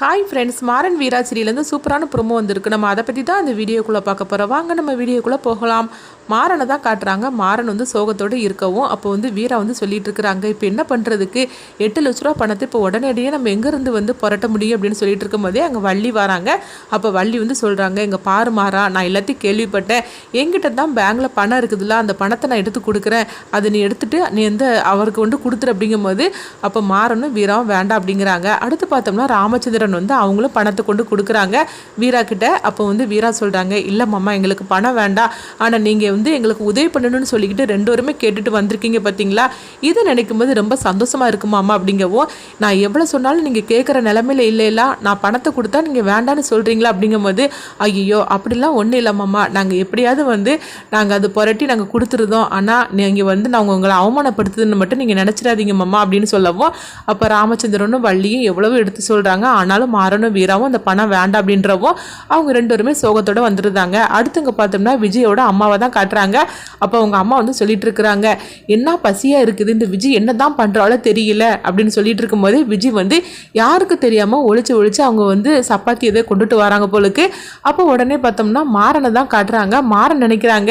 Hi friends Maran வீராச்சிரியிலேருந்து சூப்பரான promo வந்திருக்கு. நம்ம அதை பற்றி தான் அந்த வீடியோக்குள்ளே பார்க்க போகிறோம் வாங்க நம்ம வீடியோக்குள்ளே போகலாம். மாறனை தான் காட்டுறாங்க. மாறன் வந்து சோகத்தோடு இருக்கவும் அப்போ வந்து வீரா வந்து சொல்லிட்டு இருக்கிறாங்க இப்போ என்ன பண்ணுறதுக்கு எட்டு லட்ச ரூபா பணத்தை இப்போ உடனடியே நம்ம எங்கேருந்து வந்து புரட்ட முடியும்? அப்படின்னு சொல்லிட்டு இருக்கும்போதே அங்கே வள்ளி வராங்க. அப்போ வள்ளி வந்து சொல்கிறாங்க எங்கள் பாரு மாறா நான் எல்லாத்தையும் கேள்விப்பட்டேன். என்கிட்ட தான் பேங்கில் பணம் இருக்குதுல்ல அந்த பணத்தை நான் எடுத்து கொடுக்குறேன். அதை நீ எடுத்துட்டு நீ எந்த அவருக்கு வந்து கொடுத்துரு. அப்படிங்கும்போது அப்போ மாறனும் வீராவும் வேண்டாம் அப்படிங்கிறாங்க. அடுத்து பார்த்தோம்னா ராமச்சந்திரன் வந்து அவங்களும் பணத்தை கொண்டு கொடுக்குறாங்க. வீரா கிட்ட அப்போ வந்து வீரா சொல்கிறாங்க இல்லை மாமா எங்களுக்கு பணம் வேண்டாம். ஆனால் நீங்கள் வந்து எங்களுக்கு உதவி பண்ணணும்னு சொல்லிக்கிட்டு ரெண்டு கேட்டுட்டு வந்திருக்கீங்க பார்த்தீங்களா இதை நினைக்கும் போது ரொம்ப சந்தோஷமாக இருக்குமாமா அப்படிங்கவும் நான் எவ்வளோ சொன்னாலும் நீங்கள் கேட்குற நிலமையில இல்லைல்ல நான் பணத்தை கொடுத்தா நீங்கள் வேண்டான்னு சொல்கிறீங்களா அப்படிங்கும்போது ஐயோ அப்படிலாம் ஒன்றும் இல்லைம்மாம்மா நாங்கள் எப்படியாவது வந்து நாங்கள் அதை புரட்டி நாங்கள் கொடுத்துருதோம். ஆனால் நீங்கள் வந்து நாங்கள் உங்களை அவமானப்படுத்துதுன்னு மட்டும் நீங்கள் நினச்சிடாதீங்க மாமா. அப்படின்னு சொல்லவும் அப்போ ராமச்சந்திரனும் வள்ளியும் எவ்வளவோ எடுத்து சொல்கிறாங்க ஆனால் ஆனாலும் மாறனும் வீராவும் அந்த பணம் வேண்டாம் அப்படின்றவும் அவங்க ரெண்டு பேருமே சோகத்தோட வந்துருந்தாங்க. அடுத்தவங்க பார்த்தோம்னா விஜயோட அம்மாவை தான் காட்டுறாங்க. அப்போ அவங்க அம்மா வந்து சொல்லிட்டு இருக்கிறாங்க என்ன பசியாக இருக்குது? இந்த விஜய் என்ன தான் பண்ணுறாலோ தெரியல. அப்படின்னு சொல்லிட்டு இருக்கும்போது விஜய் வந்து யாருக்கு தெரியாமல் ஒழிச்சு ஒழிச்சு அவங்க வந்து சப்பாத்தி எதை கொண்டுட்டு வராங்க போலுக்கு. அப்போ உடனே பார்த்தோம்னா மாறனை தான் காட்டுறாங்க. மாறன் நினைக்கிறாங்க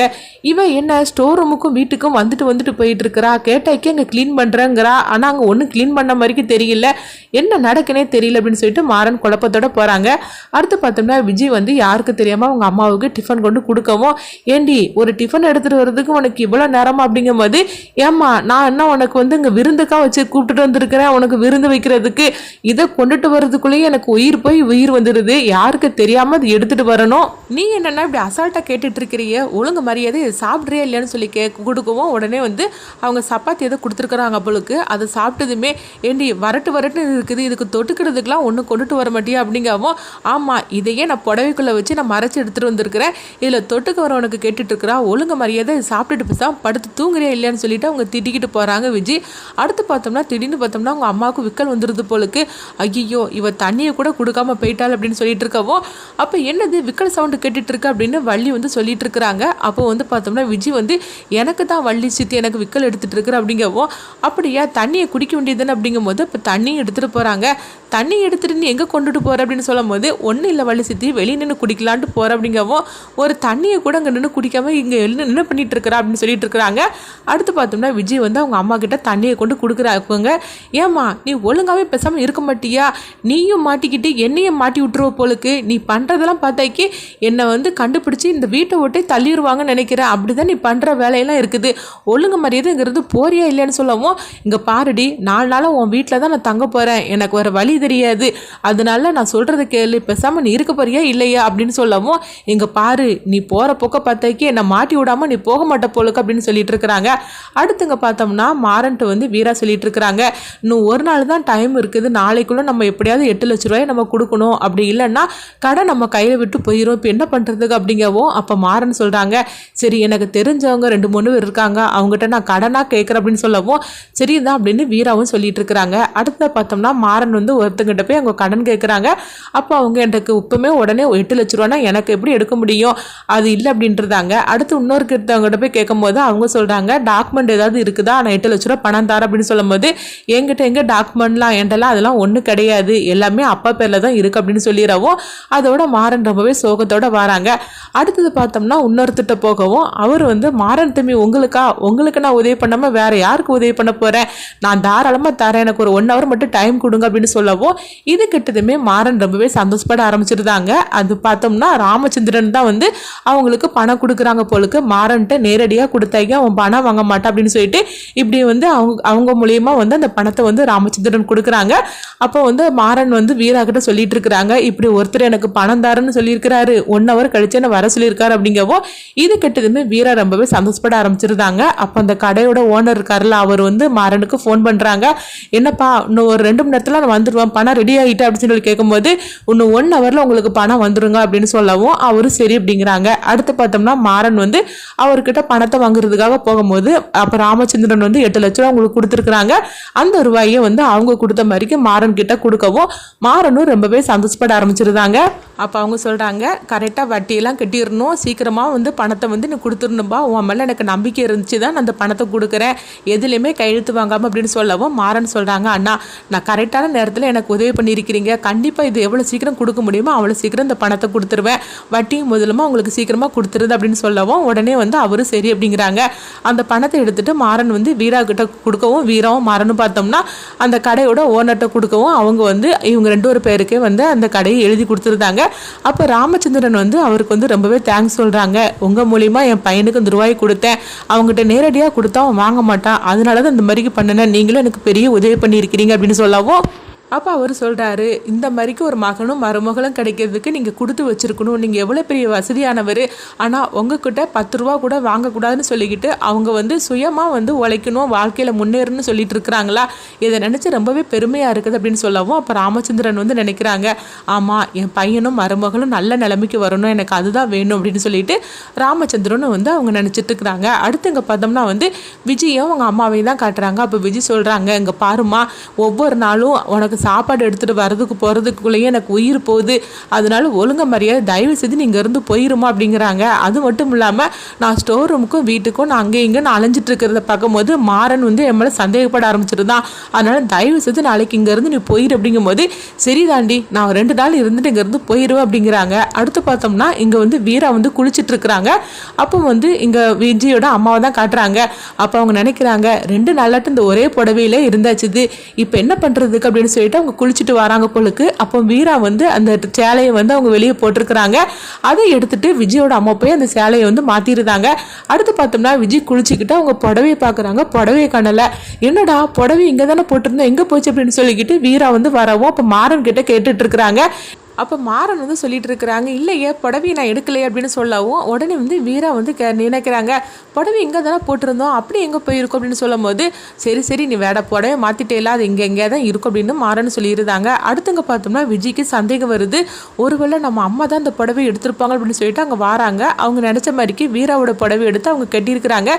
இவன் என்ன ஸ்டோர் ரூமுக்கும் வீட்டுக்கும் வந்துட்டு வந்துட்டு போயிட்டு இருக்கிறா? கேட்டாக்கே அங்கே க்ளீன் பண்ணுறேங்கிறா ஆனால் அங்கே ஒன்றும் க்ளீன் பண்ண மாதிரிக்கு தெரியல. என்ன நடக்குனே தெரியல. அப்படின்னு சொல்லிட்டு மாறன் குழப்பத்தோட போகிறாங்க அடுத்து பார்த்தோம்னா விஜய் வந்து யாருக்கு தெரியாமல் அவங்க அம்மாவுக்கு டிஃபன் கொண்டு கொடுக்கவும் ஏண்டி ஒரு டிஃபன் எடுத்துகிட்டு வர்றதுக்கு உனக்கு இவ்வளோ நேரமா அப்படிங்கும்போது ஏம்மா நான் என்ன உனக்கு வந்து இங்கே விருந்துக்காக வச்சு கூப்பிட்டுட்டு வந்திருக்கிறேன் உனக்கு விருந்து வைக்கிறதுக்கு? இதை கொண்டுட்டு வர்றதுக்குள்ளேயே எனக்கு உயிர் போய் உயிர் வந்துடுது யாருக்கு தெரியாமல் அது எடுத்துகிட்டு வரணும்? நீ என்னென்னா இப்படி அசால்ட்டாக கேட்டுட்டு இருக்கிறிய ஒழுங்கு மரியாதை சாப்பிட்றியா இல்லையான்னு சொல்லி கே கொடுக்கவும் உடனே வந்து அவங்க சப்பாத்தி எதை கொடுத்துருக்குறாங்க அப்பளுக்கு அதை சாப்பிட்டதுமே ஏண்டி வரட்டு வரட்டு இருக்குது இதுக்கு தொட்டுக்கிறதுக்கெலாம் கொண்டு கொண்டுட்டு வர மாட்டியா அப்படிங்கவும் ஆமாம் இதையே நான் புடவைக்குள்ளே வச்சு நான் மறைச்சி எடுத்துகிட்டு வந்திருக்கிறேன். இதில் தொட்டுக்கு வரவனுக்கு கேட்டுட்டு இருக்கிறா ஒழுங்கு மரியாதை சாப்பிட்டுட்டு பேசாம படுத்து தூங்குறியா இல்லையான்னு சொல்லிட்டு அவங்க திட்டிக்கிட்டு போகிறாங்க விஜய் அடுத்து பார்த்தோம்னா திடீர்னு பார்த்தோம்னா அவங்க அம்மாவுக்கு விக்கல் வந்துடுது போலுக்கு. ஐயோ இவ தண்ணியை கூட கொடுக்காம போயிட்டாள் அப்படின்னு சொல்லிட்டு இருக்கவும் அப்போ என்னது விக்கல் சவுண்டு கேட்டுட்டு இருக்கு அப்படின்னு வள்ளி வந்து சொல்லிட்டு இருக்கிறாங்க அப்போ வந்து பார்த்தோம்னா விஜய் வந்து எனக்கு தான் வள்ளி சித்தி எனக்கு விக்கல் எடுத்துட்டு இருக்கிற அப்படிங்கவும் அப்படியா தண்ணியை குடிக்க வேண்டியதுன்னு அப்படிங்கும்போது இப்போ தண்ணியும் எடுத்துகிட்டு போகிறாங்க தண்ணி எடுத்துகிட்டு நீ எங்கே கொண்டுட்டு போகிற அப்படின்னு சொல்லும் போது ஒன்றும் இல்லை வள்ளி சித்தி வெளியே நின்று குடிக்கலான்ட்டு போகிற அப்படிங்கவும் ஒரு தண்ணியை கூட அங்கே நின்று குடிக்காமல் இங்கே எழுந்து நின்று பண்ணிட்டு இருக்கிறா அப்படின்னு சொல்லிட்டு இருக்கிறாங்க. அடுத்து பார்த்தோம்னா விஜய் வந்து அவங்க அம்மா கிட்ட தண்ணியை கொண்டு கொடுக்குறாங்க ஏம்மா நீ ஒழுங்காகவே பேசாமல் இருக்க மாட்டியா? நீயும் மாட்டிக்கிட்டு என்னையும் மாட்டி விட்டுருவ போலுக்கு. நீ பண்ணுறதெல்லாம் பார்த்தாக்கி என்னை வந்து கண்டுபிடிச்சி இந்த வீட்டை விட்டே தள்ளிடுவாங்கன்னு நினைக்கிறேன் அப்படி தான் நீ பண்ணுற வேலையெல்லாம் இருக்குது. ஒழுங்கு மரியாதைங்கிறது போறியா இல்லைன்னு சொல்லவும் இங்கே பாருடி நாலு நாளாக உன் வீட்டில் தான் நான் தங்க போகிறேன் எனக்கு ஒரு வழி தெரியாது. அதனால நான் சொல்கிறத கேளு பேசாமல் நீ இருக்க போறியா இல்லையா அப்படின்னு சொல்லவும் இங்கே பாரு நீ போகிற போக்க பார்த்தாக்கி என்னை மாட்டி விடாமல் நீ போக மாட்ட போலுக்கு அப்படின்னு சொல்லிட்டு இருக்கிறாங்க. அடுத்துங்க பார்த்தோம்னா மாறன்ட்டு வந்து வீரா சொல்லிட்டு இருக்கிறாங்க. இன்னும் ஒரு நாள் தான் டைம் இருக்குது. நாளைக்குள்ளே நம்ம எப்படியாவது எட்டு லட்ச ரூபாய் நம்ம கொடுக்கணும். அப்படி இல்லைன்னா கடை நம்ம கையில் விட்டு போயிடும் இப்போ என்ன பண்ணுறதுக்கு அப்படிங்கவும் அப்போ மாறன் சொல்கிறாங்க சரி எனக்கு தெரிஞ்சவங்க ரெண்டு மூணு பேர் இருக்காங்க. அவங்ககிட்ட நான் கடனாக கேட்குறேன் அப்படின்னு சொல்லவும் சரி தான் அப்படின்னு வீராவும் சொல்லிட்டு இருக்கிறாங்க. அடுத்த பார்த்தோம்னா மாறன் வந்து ஒருத்தங்கிட்ட போய் அவங்க கடன் கேட்குறாங்க அப்போ அவங்க எனக்கு இப்போமே உடனே எட்டு லட்ச ரூபானா எனக்கு எப்படி எடுக்க முடியும்? அது இல்லை அப்படின்றதாங்க அடுத்து இன்னொரு கிட்டவங்ககிட்ட போய் கேட்கும்போது அவங்க சொல்கிறாங்க டாக்குமெண்ட் ஏதாவது இருக்குதா? நான் எட்டு லட்ச ரூபா பணம் தரேன் அப்படின்னு சொல்லும்போது எங்கிட்ட எங்கே டாக்குமெண்ட்லாம்? என்கிட்டலாம் அதெல்லாம் ஒன்றும் கிடையாது. எல்லாமே அப்பா பேரில் தான் இருக்குது அப்படின்னு சொல்லிடவும் அதோட மாறன் ரொம்பவே சோகத்தோடு வராங்க. அடுத்தது பார்த்தோம்னா இன்னொருத்திட்ட போகவும் அவர் வந்து மாறன் தம்பி உங்களுக்கா? உங்களுக்கு நான் உதவி பண்ணாமல் வேறு யாருக்கு உதவி பண்ண போகிறேன் நான் தாராளமாக தரேன். எனக்கு ஒரு ஒன் ஹவர் மட்டும் டைம் கொடுங்க அப்படின்னு சொல்லவும் இதுக்கு கிட்டதுமே மாறன் ரொம்பவே சந்தோஷப்பட ஆரம்பிச்சிருந்தாங்க. அது பார்த்தோம்னா ராமச்சந்திரன் தான் வந்து அவங்களுக்கு பணம் கொடுக்குறாங்க போலுக்கு மாறன்ட்ட நேரடியாக கொடுத்தாங்க அவன் பணம் வாங்க மாட்டான் அப்படின்னு சொல்லிட்டு இப்படி வந்து அவங்க அவங்க மூலியமா வந்து அந்த பணத்தை வந்து ராமச்சந்திரன் கொடுக்குறாங்க. அப்போ வந்து மாறன் வந்து வீரா கிட்ட சொல்லிட்டு இருக்கிறாங்க. இப்படி ஒருத்தர் எனக்கு பணம் தாருன்னு சொல்லியிருக்கிறாரு. ஒன் ஹவர் கழிச்சு என்ன வர சொல்லியிருக்காரு அப்படிங்கவோ இது கெட்டதுமே வீரா ரொம்பவே சந்தோஷப்பட ஆரம்பிச்சிருந்தாங்க. அப்போ அந்த கடையோட ஓனர் இருக்காருல்ல அவர் வந்து மாறனுக்கு ஃபோன் பண்ணுறாங்க என்னப்பா இன்னும் ஒரு ரெண்டு மணி நேரத்தில் நான் வந்துடுவேன் பணம் ரெடி ஆகிட்டு அப்படின்னு சொல்லி கேட்கும்போது இன்னும் ஒன் ஹவரில் உங்களுக்கு பணம் வந்துருங்க அப்படின்னு சொல்லவும் அவரும் சரி அப்படிங்கிறாங்க. அடுத்து பார்த்தோம்னா மாறன் வந்து அவர்கிட்ட பணத்தை வாங்குறதுக்காக போகும்போது அப்போ ராமச்சந்திரன் வந்து எட்டு லட்ச ரூபா உங்களுக்கு கொடுத்துருக்குறாங்க. அந்த ரூபாயை வந்து அவங்க கொடுத்த மாதிரிக்கு மாறன் கிட்ட கொடுக்கவும் மாறனும் ரொம்பவே சந்தோஷப்பட ஆரம்பிச்சிருந்தாங்க. அப்போ அவங்க சொல்கிறாங்க கரெக்டாக வட்டியெல்லாம் கட்டிடணும். சீக்கிரமாக வந்து பணத்தை வந்து நீ கொடுத்துடணும்பா. உன் மேலே எனக்கு நம்பிக்கை இருந்துச்சு தான் நான் அந்த பணத்தை கொடுக்குறேன். எதுலேயுமே கையெழுத்து வாங்காமல் அப்படின்னு சொல்லவும் மாறன் சொல்கிறாங்க அண்ணா நான் கரெக்டான நேரத்தில் எனக்கு உதவி பண்ணியிருக்கிறீங்க கண்டிப்பாக இது எவ்வளோ சீக்கிரம் கொடுக்க முடியுமோ அவ்வளோ சீக்கிரம் இந்த பணத்தை கொடுத்துருவேன். வட்டியும் முதலுமா உங்களுக்கு சீக்கிரமாக கொடுத்துருது அப்படின்னு சொல்லவும் உடனே வந்து அவரும் சரி அப்படிங்கிறாங்க. அந்த பணத்தை எடுத்துகிட்டு மாறன் வந்து வீரா கிட்ட கொடுக்கவும் வீராவும் மாறனும் பார்த்தோம்னா அந்த கடையோட ஓனர்கிட்ட கொடுக்கவும் அவங்க வந்து இவங்க ரெண்டு ஒரு பேருக்கே வந்து அந்த கடையை எழுதி கொடுத்துருந்தாங்க. அப்போ ராமச்சந்திரன் வந்து அவருக்கு வந்து ரொம்பவே தேங்க்ஸ் சொல்கிறாங்க உங்கள் மூலிமா என் பையனுக்கு இந்த ரூபாய் கொடுத்தேன். அவங்ககிட்ட நேரடியாக கொடுத்தா அவன் வாங்க மாட்டான். அதனால தான் இந்த மாதிரி பண்ணினேன். நீங்களும் எனக்கு பெரிய உதவி பண்ணியிருக்கிறீங்க அப்படின்னு சொல்லவும் அப்போ அவர் சொல்கிறாரு இந்த மாதிரிக்கு ஒரு மகனும் மருமகளும் கிடைக்கிறதுக்கு நீங்கள் கொடுத்து வச்சுருக்கணும். நீங்கள் எவ்வளோ பெரிய வசதியானவர். ஆனால் உங்ககிட்ட பத்து ரூபா கூட வாங்கக்கூடாதுன்னு சொல்லிக்கிட்டு அவங்க வந்து சுயமாக வந்து உழைக்கணும் வாழ்க்கையில் முன்னேறணும்னு சொல்லிட்டு இருக்கிறாங்களா? இதை நினச்சி ரொம்பவே பெருமையாக இருக்குது அப்படின்னு சொல்லவும் அப்போ ராமச்சந்திரன் வந்து நினைக்கிறாங்க. ஆமாம் என் பையனும் மருமகளும் நல்ல நிலைமைக்கு வரணும். எனக்கு அதுதான் வேணும் அப்படின்னு சொல்லிட்டு ராமச்சந்திரனும் வந்து அவங்க நினச்சிட்டு இருக்கிறாங்க. அடுத்து இங்கே பார்த்தோம்னா வந்து விஜயும் அவங்க அம்மாவையும் தான் காட்டுறாங்க. அப்போ விஜய் சொல்கிறாங்க இங்கே பாருமா ஒவ்வொரு நாளும் உனக்கு சாப்பாடு எடுத்துகிட்டு வரதுக்கு போகிறதுக்குள்ளேயே எனக்கு உயிர் போகுது. அதனால ஒழுங்க மரியாதை தயவு செய்து நீங்கள் இருந்து போயிருமா அப்படிங்கிறாங்க. அது மட்டும் இல்லாமல் நான் ஸ்டோர் ரூமுக்கும் வீட்டுக்கும் நான் அங்கே இங்கே நான் அலைஞ்சிட்டு இருக்கிறத பார்க்கும்போது மாறன் வந்து என் மேலே சந்தேகப்பட ஆரம்பிச்சிருந்தான். அதனால தயவு செய்து நாளைக்கு இங்கேருந்து நீ போயிரு அப்படிங்கும்போது சரி தாண்டி நான் ரெண்டு நாள் இருந்துட்டு இங்கேருந்து போயிடுவேன் அப்படிங்கிறாங்க. அடுத்து பார்த்தோம்னா இங்கே வந்து வீரா வந்து குளிச்சுட்டு இருக்கிறாங்க. அப்போ வந்து இங்கே விஜயோட அம்மாவை தான் காட்டுறாங்க. அப்போ அவங்க நினைக்கிறாங்க ரெண்டு நாளாட்டு இந்த ஒரே புடவையிலே இருந்தாச்சுது இப்போ என்ன பண்ணுறதுக்கு அப்படின்னு சொல்லி சொல்லிட்டு அவங்க குளிச்சுட்டு வராங்க போலுக்கு. அப்போ வீரா வந்து அந்த சேலையை வந்து அவங்க வெளியே போட்டிருக்கிறாங்க. அதை எடுத்துட்டு விஜயோட அம்மா போய் அந்த சேலையை வந்து மாற்றிருந்தாங்க அடுத்து பார்த்தோம்னா விஜய் குளிச்சுக்கிட்டு அவங்க புடவையை பார்க்குறாங்க. புடவையை காணலை. என்னடா புடவை இங்கே தானே போட்டிருந்தோம் எங்கே போச்சு அப்படின்னு சொல்லிக்கிட்டு வீரா வந்து வரவும் அப்போ மாறன் கிட்ட கேட்டுட்டு இருக்கிறாங்க. அப்போ மாறன் வந்து சொல்லிட்டு இருக்கிறாங்க இல்லையே புடவையை நான் எடுக்கலையே அப்படின்னு சொல்லவும் உடனே வந்து வீரா வந்து கே நினைக்கிறாங்க புடவை இங்கே தானே போட்டிருந்தோம் அப்படி எங்கே போயிருக்கோம்? அப்படின்னு சொல்லும் போது சரி சரி நீ வேட புடவை மாற்றிட்டே அது இங்கே எங்கே தான் இருக்கும் அப்படின்னு மாறன் சொல்லியிருந்தாங்க அடுத்தங்க பார்த்தோம்னா விஜய்க்கு சந்தேகம் வருது ஒருவேளை நம்ம அம்மா தான் இந்த புடவை எடுத்திருப்பாங்க அப்படின்னு சொல்லிட்டு அங்கே வராங்க. அவங்க நினச்ச மாதிரிக்கு வீராவோட புடவை எடுத்து அவங்க கட்டியிருக்கிறாங்க.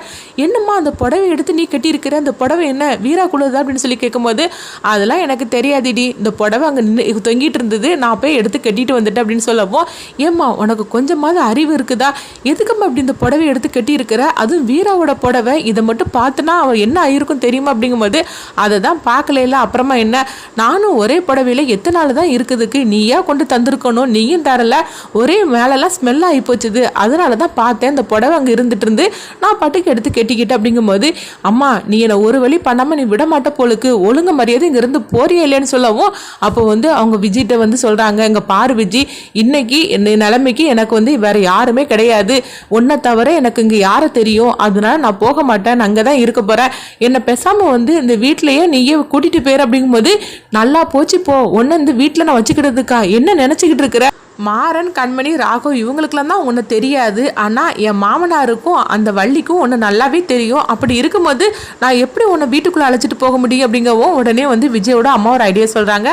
என்னம்மா அந்த புடவை எடுத்து நீ கட்டியிருக்கிற அந்த புடவை என்ன வீரா குழுதா? அப்படின்னு சொல்லி கேட்கும்போது அதெல்லாம் எனக்கு தெரியாதுடி இந்த புடவை அங்கே நின்று தொங்கிட்டு இருந்தது நான் போய் எடுத்து எடுத்து கட்டிட்டு வந்துட்டேன் அப்படின்னு சொல்லவும் ஏம்மா உனக்கு கொஞ்சமாவது அறிவு இருக்குதா? எதுக்கம்மா அப்படி இந்த புடவை எடுத்து கட்டியிருக்கிற? அதுவும் வீராவோட புடவை இதை மட்டும் பார்த்துனா அவன் என்ன ஆயிருக்கும் தெரியுமா அப்படிங்கும்போது அதை தான் பார்க்கல அப்புறமா என்ன? நானும் ஒரே புடவையில் எத்தனை நாள் தான் இருக்குதுக்கு நீயா கொண்டு தந்திருக்கணும் நீயும் தரல ஒரே மேலெல்லாம் ஸ்மெல் ஆகி போச்சுது. அதனால தான் பார்த்தேன் இந்த புடவை அங்கே இருந்துட்டு இருந்து நான் பாட்டுக்கு எடுத்து கட்டிக்கிட்டேன் அப்படிங்கும்போது அம்மா நீ என்னை ஒரு வழி பண்ணாமல் நீ விட மாட்ட போலுக்கு ஒழுங்கு மரியாதை இங்கேருந்து போறியே இல்லைன்னு சொல்லவும் அப்போ வந்து அவங்க விஜய்கிட்ட வந்து சொல்கிறாங்க இங்கே பாரு விஜி இன்னைக்கு என் நிலைமைக்கு எனக்கு வந்து வேறு யாருமே கிடையாது. ஒன்றை தவிர எனக்கு இங்கே யாரை தெரியும்? அதனால நான் போக மாட்டேன் அங்கே தான் இருக்க போகிறேன் என்னை பேசாமல் வந்து இந்த வீட்லேயே நீயே கூட்டிகிட்டு போயிரு அப்படிங்கும்போது நல்லா போச்சு போ. ஒன்று இந்த வீட்டில் நான் வச்சுக்கிட்டதுக்கா? என்ன நினச்சிக்கிட்டு இருக்கிற? மாறன் கண்மணி ராகவ் இவங்களுக்குலாம் தான் ஒன்று தெரியாது. ஆனால் என் மாமனாருக்கும் அந்த வள்ளிக்கும் ஒன்று நல்லாவே தெரியும். அப்படி இருக்கும்போது நான் எப்படி உன்னை வீட்டுக்குள்ளே அழைச்சிட்டு போக முடியும் அப்படிங்கவும் உடனே வந்து விஜயோட அம்மா ஒரு ஐடியா சொல்கிறாங்க